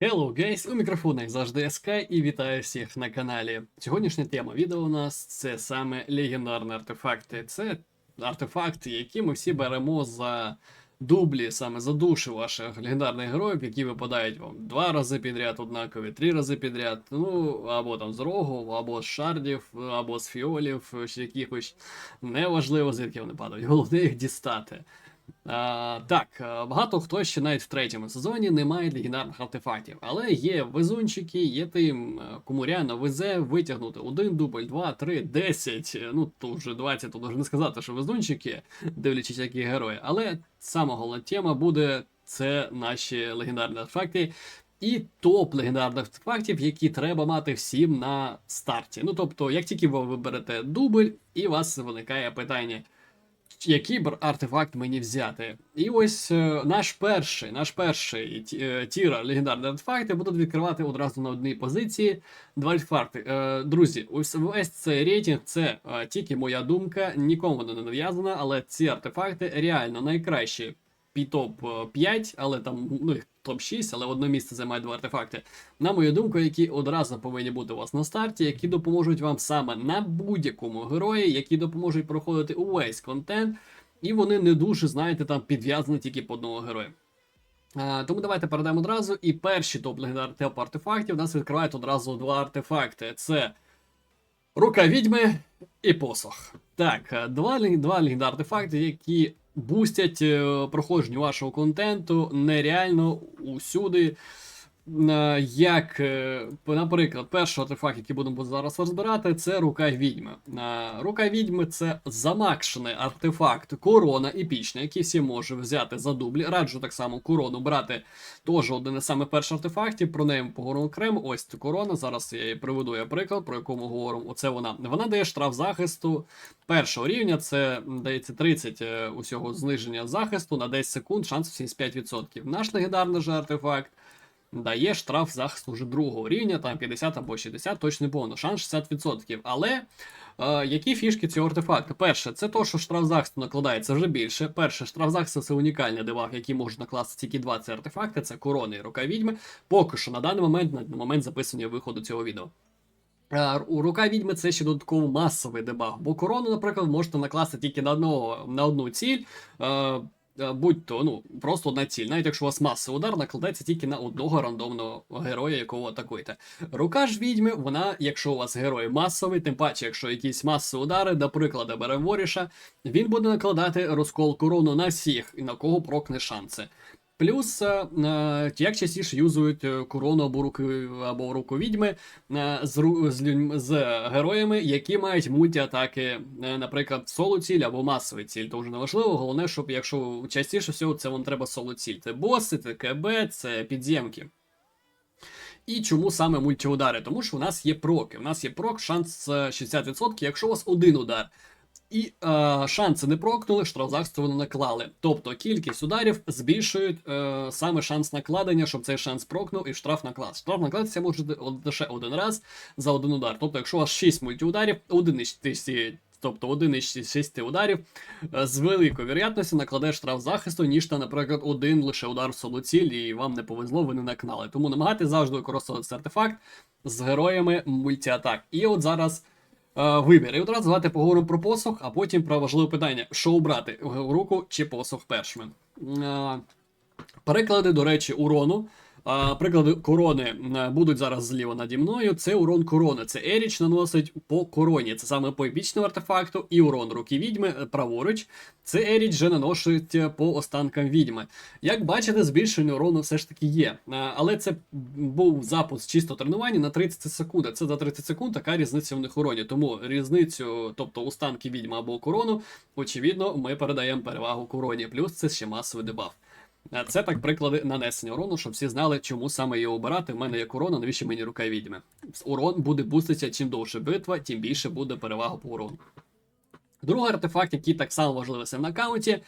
Hello guys, у мікрофона як завжди СК і вітаю всіх на каналі. Сьогоднішня тема відео у нас це саме легендарні артефакти. Це артефакти, які ми всі беремо за дублі, саме за душі ваших легендарних героїв, які випадають вам два рази підряд, однакові, три рази підряд. Ну, або там з рогу, або з шардів, або з фіолів, чи якихось неважливо, звідки вони падають. Головне їх дістати. А, так, багато хто ще навіть в третьому сезоні не має легендарних артефактів, але є везунчики, є тим, е, кому реально везе витягнути один дубль, два, три, десять. е, Ну то вже 20, тут вже не сказати, що везунчики, дивлячись, які герої. Але сама головна тема буде це наші легендарні артефакти. І топ легендарних артефактів, які треба мати всім на старті. Ну тобто, як тільки ви виберете дубль, і у вас виникає питання який артефакт мені взяти. І ось е, наш перший, наш перший ті- е, тіра легендарні артефакти будуть відкривати одразу на одній позиції. Два артефакти. Е, друзі, ось весь цей рейтинг це е, тільки моя думка, нікому вона не нав'язана, але ці артефакти реально найкращі. Пі топ 5, але там ну, топ 6, але одне місце займає два артефакти. На мою думку, які одразу повинні бути у вас на старті, які допоможуть вам саме на будь-якому герої, які допоможуть проходити увесь контент, і вони не дуже, знаєте, там підв'язані тільки по одному герою. А, тому давайте перейдемо одразу. І перші топ артефактів у нас відкривають одразу два артефакти: це рука відьми і посох. Так, е, два, два легендарні артефакти, які бустять е, проходження вашого контенту нереально усюди. Е, Як, е, наприклад, перший артефакт, який будемо зараз розбирати, це рука відьми. Е, Рука відьми це замакшений артефакт, корона епічна, який всі можуть взяти за дублі. Раджу так само корону брати теж один із саме перших артефактів. Про неї поговоримо окремо. Ось ця корона. Зараз я її приведу я приклад, про яку ми говоримо. Оце вона. Вона дає штраф захисту першого рівня. Це дається 30 е, усього зниження захисту на 10 секунд, шанс 75%. Наш легендарний же артефакт дає штраф захисту вже другого рівня, там 50 або 60, точно не повно, шанс 60%. Але е, які фішки цього артефакту? Перше, це то, що штраф захисту накладається вже більше. Перше, штраф захисту це унікальний дебаф, який можуть накласти тільки два ці артефакти: це корона і рука відьми. Поки що на даний момент, на момент записання виходу цього відео. Е, У рука відьми це ще додатково масовий дебаф, бо корону, наприклад, можете накласти тільки на одного на одну ціль. Е, е, Будь то ну просто одна ціль, навіть якщо у вас масовий удар накладається тільки на одного рандомного героя, якого атакуєте. Рука ж відьми, вона, якщо у вас герой масовий, тим паче, якщо якісь масові удари, до прикладу, беремо Воріша, він буде накладати розкол корону на всіх, і на кого прокне шанси. Плюс, е, е, як частіше юзують е, корону або руки або руку відьми з, з, з героями, які мають мультиатаки, е, наприклад, соло ціль або масовий ціль. То вже не. Головне, щоб якщо частіше всього це вам треба соло ціль. Це боси, це КБ, це підземки. І чому саме мультиудари? Тому що у нас є проки. У нас є прок, шанс е, 60%, якщо у вас один удар. І е, шанси не прокнули, штраф захисту вони наклали. Тобто кількість ударів збільшують е, саме шанс накладення, щоб цей шанс прокнув і штраф наклад. Штраф накладатися може лише один раз за один удар. Тобто, якщо у вас 6 мультиударів, один із ці- Тобто один із 6 ударів е, з великою вірятністю накладе штраф захисту, ніж та, наприклад, один лише удар в соло і вам не повезло, ви не накнали. Тому намагайтесь завжди використовувати артефакт з героями мультиатак. І от зараз вибір. І одразу давайте поговоримо про посох, а потім про важливе питання: що обрати руку чи посох першими. Е, Переклади, до речі, урону. Приклади корони будуть зараз зліва наді мною. Це урон корони. Це Еріч наносить по короні. Це саме по епічному артефакту, і урон руки відьми е, праворуч. Це Еріч вже наносить е, по останкам відьми. Як бачите, збільшення урону все ж таки є. Е, Але це був запуск чисто тренування на 30 секунд. Це за 30 секунд така різниця в них уроні. Тому різницю, тобто останки відьми або корону, очевидно, ми передаємо перевагу короні. Плюс це ще масовий дебаф. Е, Це так приклади нанесення урону, щоб всі знали, чому саме його обирати. У мене є корона, навіщо мені рука відьми. Урон буде буститися, чим довше битва, тим більше буде перевага по урону. Другий артефакт, який так само важливий в аккаунті,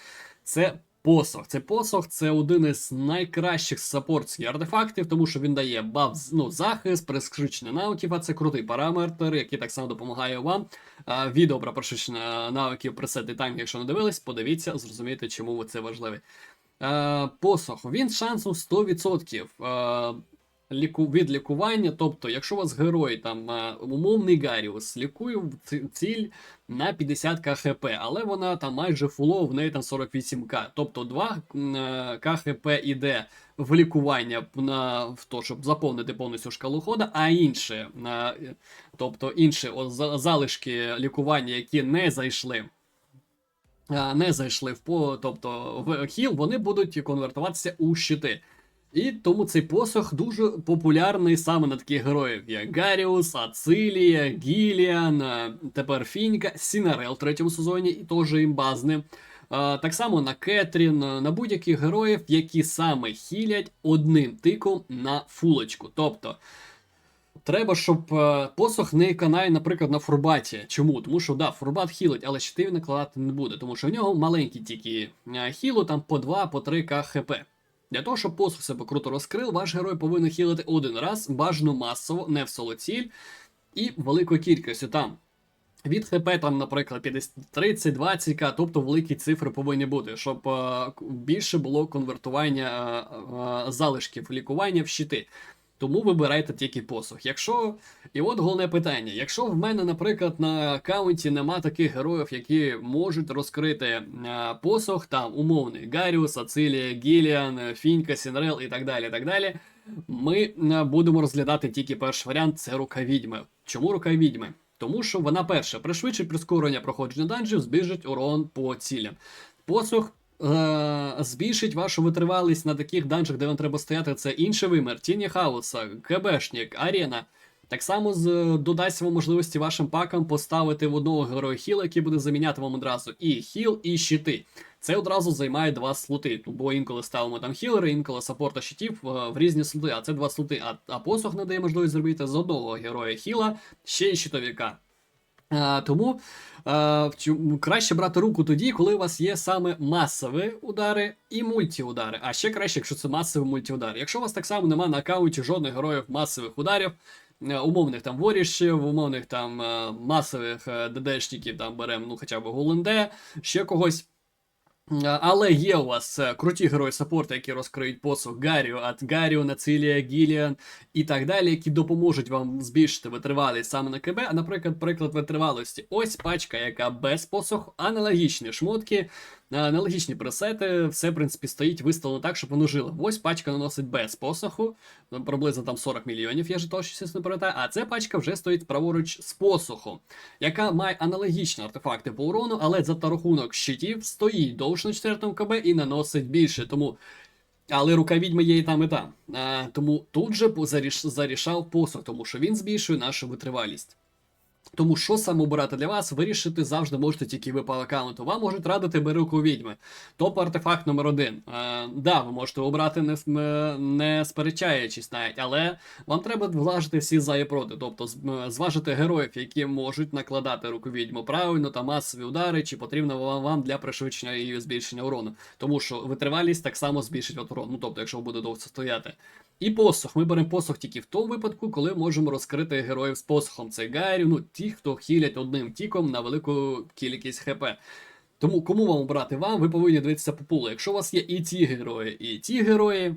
це посох. Це посох це один із найкращих саппортських артефактів, тому що він дає баф, ну, захист, пришвидшення навиків, а це крутий параметр, який так само допомагає вам. А, відео про пришвидшення навиків пресети танк, якщо не дивились, подивіться, зрозумієте, чому це важливий. Е, посох. Він шансом 100%. Е, ліку, від лікування. Тобто, якщо у вас герой там е, умовний Гаріус лікує ціль на 50 КХП, але вона там майже фуло, в неї там 48к. Тобто 2 е, КХП іде в лікування на в то, щоб заповнити повністю шкалу хода, а інше, е, тобто інші о, залишки лікування, які не зайшли. Е, Не зайшли в по, тобто в хіл, вони будуть конвертуватися у щити. І тому цей посох дуже популярний саме на таких героїв, як Гаріус, Ацилія, Гіліан, е, тепер Фінька, Сінарел в третьому сезоні і теж імбазне. Е, Так само на Кетрін, на будь-яких героїв, які саме хілять одним тиком на фулочку. Тобто треба, щоб е, посох не канає, наприклад, на фурбаті. Чому? Тому що да, фурбат хілить, але щити накладати не буде, тому що в нього маленькі тільки е, хілу, там по 2 по 3 КХП. Для того, щоб посух себе круто розкрив, ваш герой повинен хілити один раз, бажано масово, не в солоціль, і великою кількістю там. Від ХП, там, наприклад, 30, 20 к, тобто великі цифри повинні бути, щоб е, більше було конвертування залишків лікування в щити. Тому вибирайте тільки посух. Якщо. І от головне питання: якщо в мене, наприклад, на аккаунті нема таких героїв, які можуть розкрити е, посух, там умовний Гаріус, Ацилія, Гіліан, е, Фінька, Сінрел і так далі. так далі, Ми е, будемо розглядати тільки перший варіант це рука відьми. Чому рука відьми? Тому що вона перша пришвидшить прискорення проходження данжів, збіжить урон по цілям. Посух е- збільшить вашу витривалість на таких данжах, де вам треба стояти. Це інший вимір, Тіні Хауса, КБшник, Арена. Так само з, додасть вам можливості вашим пакам поставити в одного героя хіл, який буде заміняти вам одразу і хіл, і щити. Це одразу займає два слоти. Ну, Бо інколи ставимо там хілери, інколи саппорта щитів е, в різні слоти, а це два слоти. А, а посох надає можливість зробити з одного героя хіла ще й щитовіка. А, тому а, краще брати руку тоді, коли у вас є саме масові удари і мультіудари. А ще краще, якщо це масові мультіудари. Якщо у вас так само немає на аккаунті жодних героїв масових ударів, е, умовних там ворішів, умовних там е, масових е, ДДшників, там беремо ну хоча б Голленде, ще когось. Але є у вас е, круті герої саппорту, які розкриють посух Гарріо, Ат Гарріо, Нацилія, Гіліан і так далі, які допоможуть вам збільшити витривалість саме на КБ. А, наприклад, приклад витривалості. Ось пачка, яка без посуху, аналогічні шмотки, аналогічні пресети, все, в принципі, стоїть виставлено так, щоб воно жило. Ось пачка наносить без посуху, ну, приблизно там 40 мільйонів, я ж то щось не пам'ятаю, а ця пачка вже стоїть праворуч з посухом, яка має аналогічні артефакти по урону, але за та рахунок щитів стоїть довше на 4 КБ і наносить більше. Тому але рука відьми є і там, і там. А, тому тут же заріш, зарішав посох, тому що він збільшує нашу витривалість. Тому що саме обирати для вас, вирішити завжди можете тільки ви по аккаунту. Вам можуть радити бери руку відьми. Топ артефакт номер один. Е, да, ви можете обрати не, е, не сперечаючись навіть, але вам треба влажити всі за і проти. Тобто е, зважити героїв, які можуть накладати руку відьму правильно та масові удари, чи потрібно вам, вам для пришвидшення і збільшення урону. Тому що витривалість так само збільшить урон. Ну тобто, якщо буде довго стояти. І посох. Ми беремо посох тільки в тому випадку, коли можемо розкрити героїв з посохом. Це гайрів, ну ті, хто хілять одним тіком на велику кількість ХП. Тому кому вам обрати вам, ви повинні дивитися по пулу. Якщо у вас є і ті герої, і ті герої,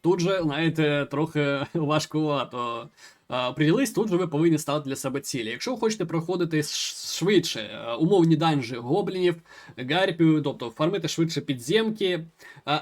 тут же, знаєте, трохи важкувато. А, Приділись, тут же ви повинні стати для себе цілі. Якщо ви хочете проходити швидше е, умовні данжі гоблінів, гарпів, тобто фармити швидше підземки,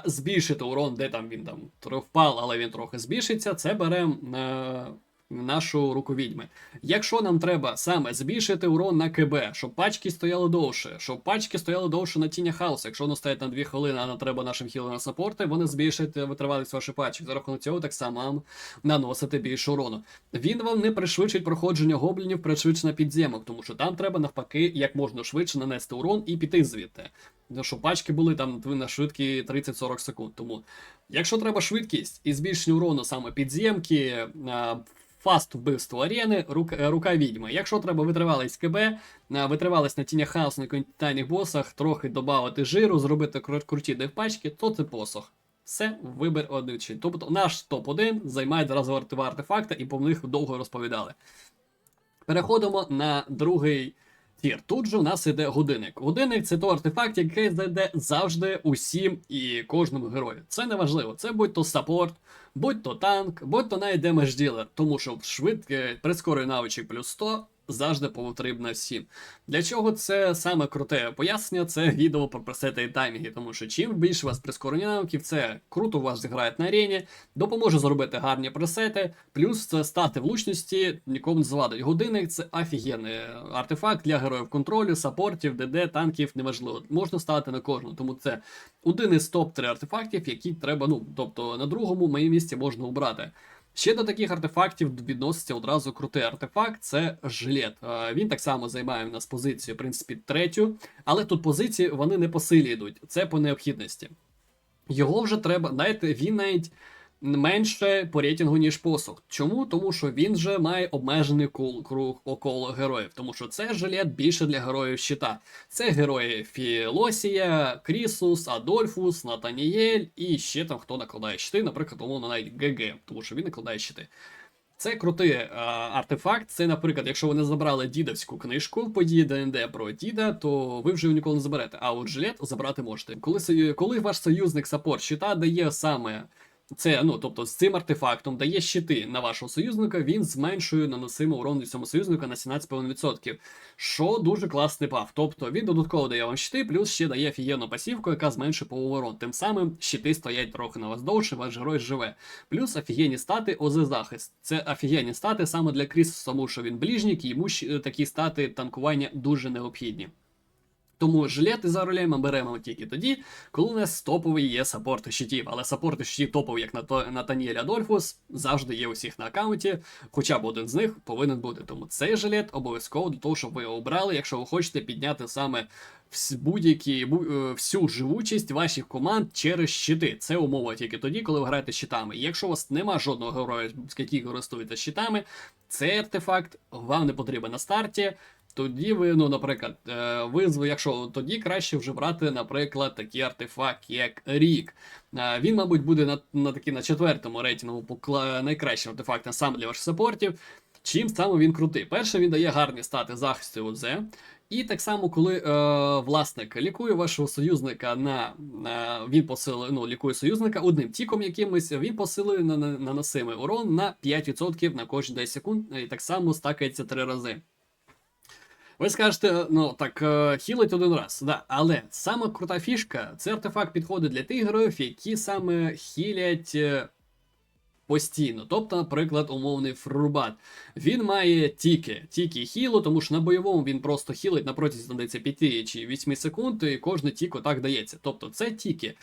збільшити урон, де там він там впав, але він трохи збільшиться, це беремо е, нашу руку відьми. Якщо нам треба саме збільшити урон на КБ, щоб пачки стояли довше, щоб пачки стояли довше на тіня хаусу, якщо воно стоять на 2 хвилини, а нам треба нашим хілерам саппорти, вони збільшать е, витривалість ваших пачок. За рахунок цього так само вам наносити більше урону. Він вам не пришвидшить проходження гоблінів пришвидше на підземок, тому що там треба навпаки як можна швидше нанести урон і піти звідти. Ну, Щоб пачки були там на швидкі 30-40 секунд. Тому, якщо треба швидкість і збільшення урону саме підземки, а, фаст вбивство арени, рука, рука відьми. Якщо треба витривалість КБ, а, витривалість на тінях хаосу на континентальних босах, трохи додати жиру, зробити кру- круті девпачки, то це посох. Все, вибір один. Тобто наш топ-1 займає одразу артефакти і по них довго розповідали. Переходимо на другий Тір. Тут же у нас іде годинник. Годинник це той артефакт, який зайде завжди усім і кожному герою. Це не важливо. Це будь то саппорт, будь то танк, будь то навіть демедж ділер, тому що швидке прискорює навичок плюс 100 завжди потрібно всім. Для чого це саме круте пояснення? Це відео про пресети і таймінги, тому що чим більше у вас прискорення навиків, це круто у вас зіграють на арені, допоможе зробити гарні пресети, плюс це стати влучності нікому не завадить. Годинник це офігенний артефакт для героїв контролю, саппортів, ДД, танків, неважливо. Можна ставити на кожного, тому це один із топ-3 артефактів, які треба, ну тобто на другому моєму місці можна обрати. Ще до таких артефактів відноситься одразу крутий артефакт це жилет. Е, Він так само займає в нас позицію, в принципі, третю, але тут позиції вони не по силі йдуть, це по необхідності. Його вже треба, знаєте, він навіть менше по рейтингу, ніж посох. Чому? Тому що він вже має обмежений круг около героїв, тому що це жилет більше для героїв щита. Це герої Філосія, Крісус, Адольфус, Натанієль і ще там хто накладає щити, наприклад, умовно навіть ГГ, тому що він накладає щити. Це крутий е, артефакт. Це, наприклад, якщо ви не забрали дідовську книжку події ДНД про діда, то ви вже його ніколи не заберете. А от жилет забрати можете. Коли, коли ваш союзник саппорт щита дає саме це, ну тобто з цим артефактом дає щити на вашого союзника, він зменшує наносимий урон від цього союзника на 17,5%. Що дуже класний баф. Тобто він додатково дає вам щити, плюс ще дає офігенну пасівку, яка зменшує по урон. Тим самим щити стоять трохи на вас довше, ваш герой живе. Плюс офігенні стати ОЗ захист. Це офігенні стати саме для Крісуса, тому що він ближнік, йому такі стати танкування дуже необхідні. Тому жилети за ролями беремо тільки тоді, коли у нас топовий є саппорти щитів. Але саппорти щитів топові, як Нато- Натаніель Адольфус, завжди є у всіх на аккаунті. Хоча б один з них повинен бути. Тому цей жилет обов'язково до того, щоб ви його обрали, якщо ви хочете підняти саме будь-які е, всю живучість ваших команд через щити. Це умова тільки тоді, коли ви граєте щитами. Якщо у вас нема жодного героя, який користується щитами, цей артефакт вам не потрібен на старті. Тоді ви, ну, наприклад, е, ви, якщо тоді краще вже брати, наприклад, такий артефакт, як Рік. Е, Він, мабуть, буде на, на такі на четвертому рейтингу покла... найкращим артефактом саме для ваших саппортів. Чим саме він крутий? Перше, він дає гарні стати захисту ОЗ. І так само, коли е, власник лікує вашого союзника на, на він посилує, ну, лікує союзника одним тіком якимось, він посилує на, на наносимий урон на 5% на кожні 10 секунд, і так само стакається 3 рази. Ви скажете, ну так, е, хілить один раз, да. Але саме крута фішка, цей артефакт підходить для тих героїв, які саме хілять е, постійно. Тобто, наприклад, умовний фрурбат. Він має тільки, тільки хілу, тому що на бойовому він просто хілить на протязі 5 чи 8 секунд, і кожне тік отак дається. Тобто це тільки.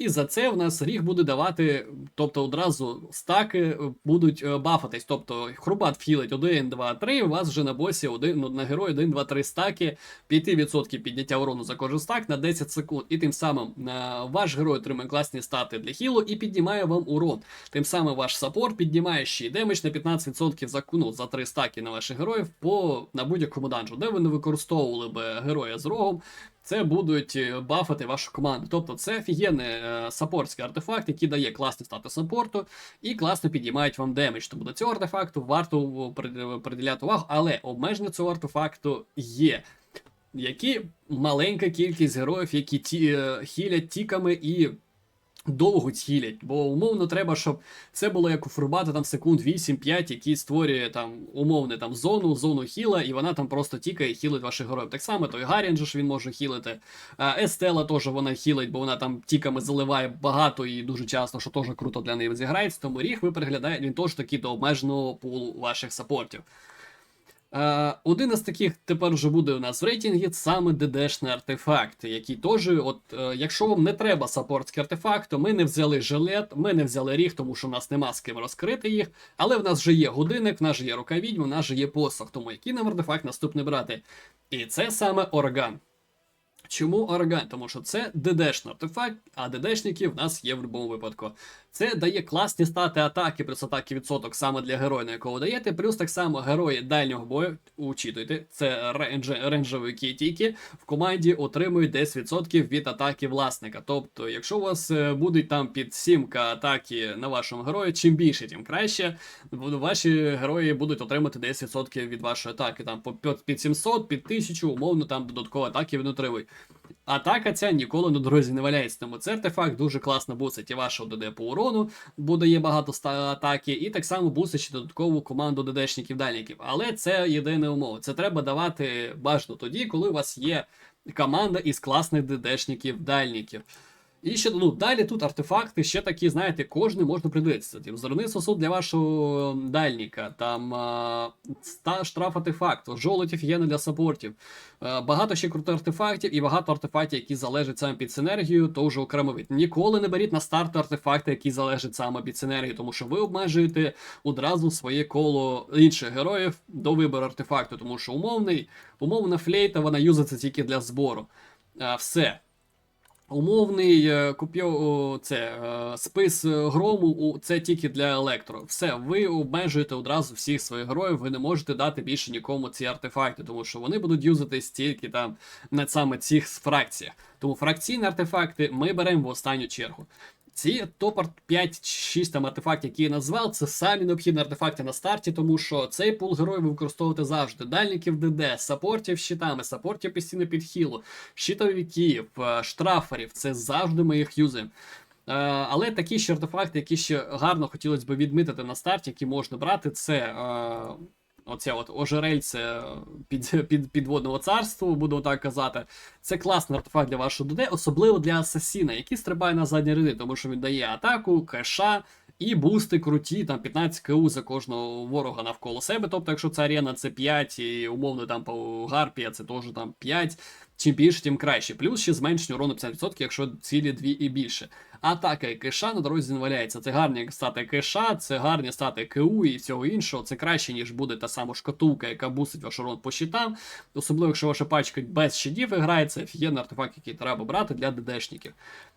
І за це в нас ріг буде давати, тобто одразу стаки е, будуть е, бафатись. Тобто хрубат вхилить 1, 2, 3, у вас вже на босі один, ну, на герої 1, 2, 3 стаки, 5% підняття урону за кожен стак на 10 секунд. І тим самим е, ваш герой отримує класні стати для хілу і піднімає вам урон. Тим самим ваш саппорт піднімає ще й демедж на 15% за, ну, за 3 стаки на ваших героїв по, на будь-якому данжу, де ви не використовували би героя з рогом. Це будуть е, бафати вашу команду. Тобто це офігенний е, саппортський артефакт, який дає класний статус саппорту і класно підіймають вам демедж. Тому до цього артефакту варто приділяти увагу, але обмеження цього артефакту є. Які маленька кількість героїв, які ті, е, хілять тіками і довго хілять. Бо умовно треба, щоб це було як у Фурбата там секунд 8-5, який створює там умовне там зону, зону хіла, і вона там просто тікає і хілить ваших героїв. Так само той Гарін же ж він може хілити. Естела теж вона хілить, бо вона там тіками заливає багато і дуже часто, що теж круто для неї зіграється. Тому ріг ви переглядаєте, він теж такий до обмеженого пулу ваших саппортів. Е, один із таких тепер вже буде у нас в рейтингі саме ДДшний артефакт, який теж, от, е, якщо вам не треба саппортський артефакт, то ми не взяли жилет, ми не взяли ріг, тому що у нас нема з ким розкрити їх. Але в нас вже є годинник, в нас же є рука відьми, в нас же є посох, тому який нам артефакт наступний брати. І це саме орган. Чому орган? Тому що це ДДшний артефакт, а ДДшники в нас є в будь-якому випадку. Це дає класні стати атаки, плюс атаки відсоток саме для героя, на якого даєте. Плюс так само герої дальнього бою, учитуйте, це рейндж, рейнджові кітіки, в команді отримують 10% від атаки власника. Тобто, якщо у вас е, будуть там під 7 атаки на вашому герої, чим більше, тим краще. Ваші герої будуть отримати 10% від вашої атаки. Там під- під 700, під 1000, умовно там додаткові атаки він отримує. Атака ця ніколи на дорозі не валяється, тому це артефакт дуже класно бусить і вашого ДД по урону, бо дає багато атаки, і так само бусить ще додаткову команду ДДшників-дальників. Але це єдина умова. Це треба давати бажано тоді, коли у вас є команда із класних ДДшників-дальників. І ще ну, далі тут артефакти ще такі, знаєте, кожний можна придивитися. Тим зорний сосуд для вашого дальніка, там а, ста штраф артефакт, жолудь офігенно для саппортів. Е, Багато ще крутих артефактів і багато артефактів, які залежать саме під синергію, то вже окремо від. Ніколи не беріть на старт артефакти, які залежать саме під синергію, тому що ви обмежуєте одразу своє коло інших героїв до вибору артефакту, тому що умовний, умовна флейта, вона юзається тільки для збору. Е, Все. Умовний е, куп'ю це е, спис грому це тільки для електро. Все, ви обмежуєте одразу всіх своїх героїв. Ви не можете дати більше нікому ці артефакти, тому що вони будуть юзатись тільки там на саме цих фракціях. Тому фракційні артефакти ми беремо в останню чергу. Ці топ 5-6 там артефактів, які я назвав, це самі необхідні артефакти на старті, тому що цей пул героїв ви використовуєте завжди. Дальників ДД, саппортів з щитами, саппортів постійно під хілу, щитовиків, е, штраферів. Це завжди ми їх юзаємо. Е, Але такі ще артефакти, які ще гарно хотілося б відмітити на старті, які можна брати, це е, оце от ожерельце під, під, підводного царства, буду так казати. Це класний артефакт для вашого ДД, особливо для асасіна, який стрибає на задні ряди, тому що він дає атаку, кеша. І бусти круті, там 15 КУ за кожного ворога навколо себе. Тобто, якщо це арена, це 5, і умовно там по Гарпія це теж там 5. Чим більше, тим краще. Плюс ще зменшення урону 50%, якщо цілі 2 і більше. Атака і кеша на дорозі не валяється. Це гарні стати кеша, це гарні стати КУ і всього іншого. Це краще, ніж буде та сама шкатулка, яка бусить ваш урон по щитам. Особливо, якщо ваша пачка без щитів грає, це офігенний артефакт, який треба брати для ДДшників.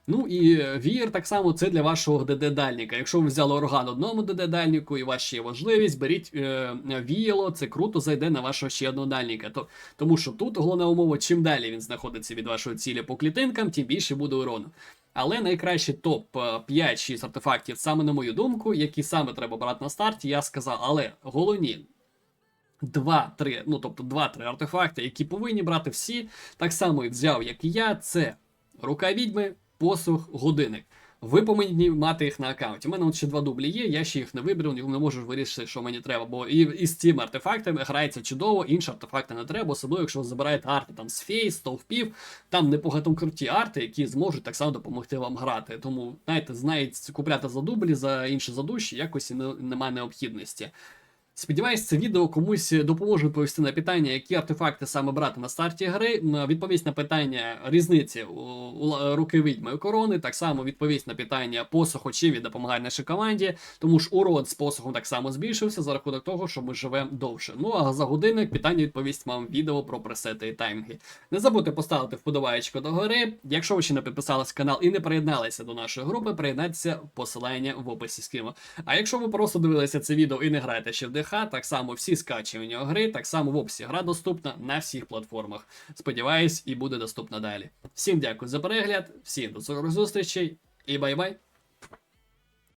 Ну і е, вір так само це для вашого ДД-дальника. Якщо ви взяли орган одному ДД-дальнику і у вас ще є можливість, беріть е, віяло, це круто зайде на вашого ще одного дальника. То, тому що тут головна умова, чим далі він знаходиться від вашої цілі по клітинкам, тим більше буде урону. Але найкраще топ 5-6 артефактів, саме на мою думку, які саме треба брати на старті, я сказав, але головні. Два-три, ну тобто два-три артефакти, які повинні брати всі, так само і взяв, як і я, це рука відьми, посух, годинник. Ви повинні мати їх на аккаунті. У мене от ще два дублі є, я ще їх не виберу, не можу вирішити, що мені треба. Бо і, і з цими артефактами грається чудово, інші артефакти не треба, особливо, якщо ви забираєте арти там з фей, стовпів, там непогато круті арти, які зможуть так само допомогти вам грати. Тому, знаєте, знають купляти за дублі, за інші задуші, якось і не, немає необхідності. Сподіваюсь, це відео комусь допоможе відповісти на питання, які артефакти саме брати на старті гри. Відповість на питання різниці у, руки відьми і корони. Так само відповість на питання посоху, чим він допомагає нашій команді. Тому ж урон з посохом так само збільшився за рахунок того, що ми живемо довше. Ну а за годинник питання відповість вам відео про пресети і таймінги. Не забудьте поставити вподобаєчко до гори. Якщо ви ще не підписались на канал і не приєдналися до нашої групи, приєднайтеся посилання в описі скину. А якщо ви просто дивилися це відео і не граєте ще в ДХ, так само всі скачування гри, так само в описі гра доступна на всіх платформах. Сподіваюсь, і буде доступна далі. Всім дякую за перегляд, всім до скорих зустрічей і бай-бай!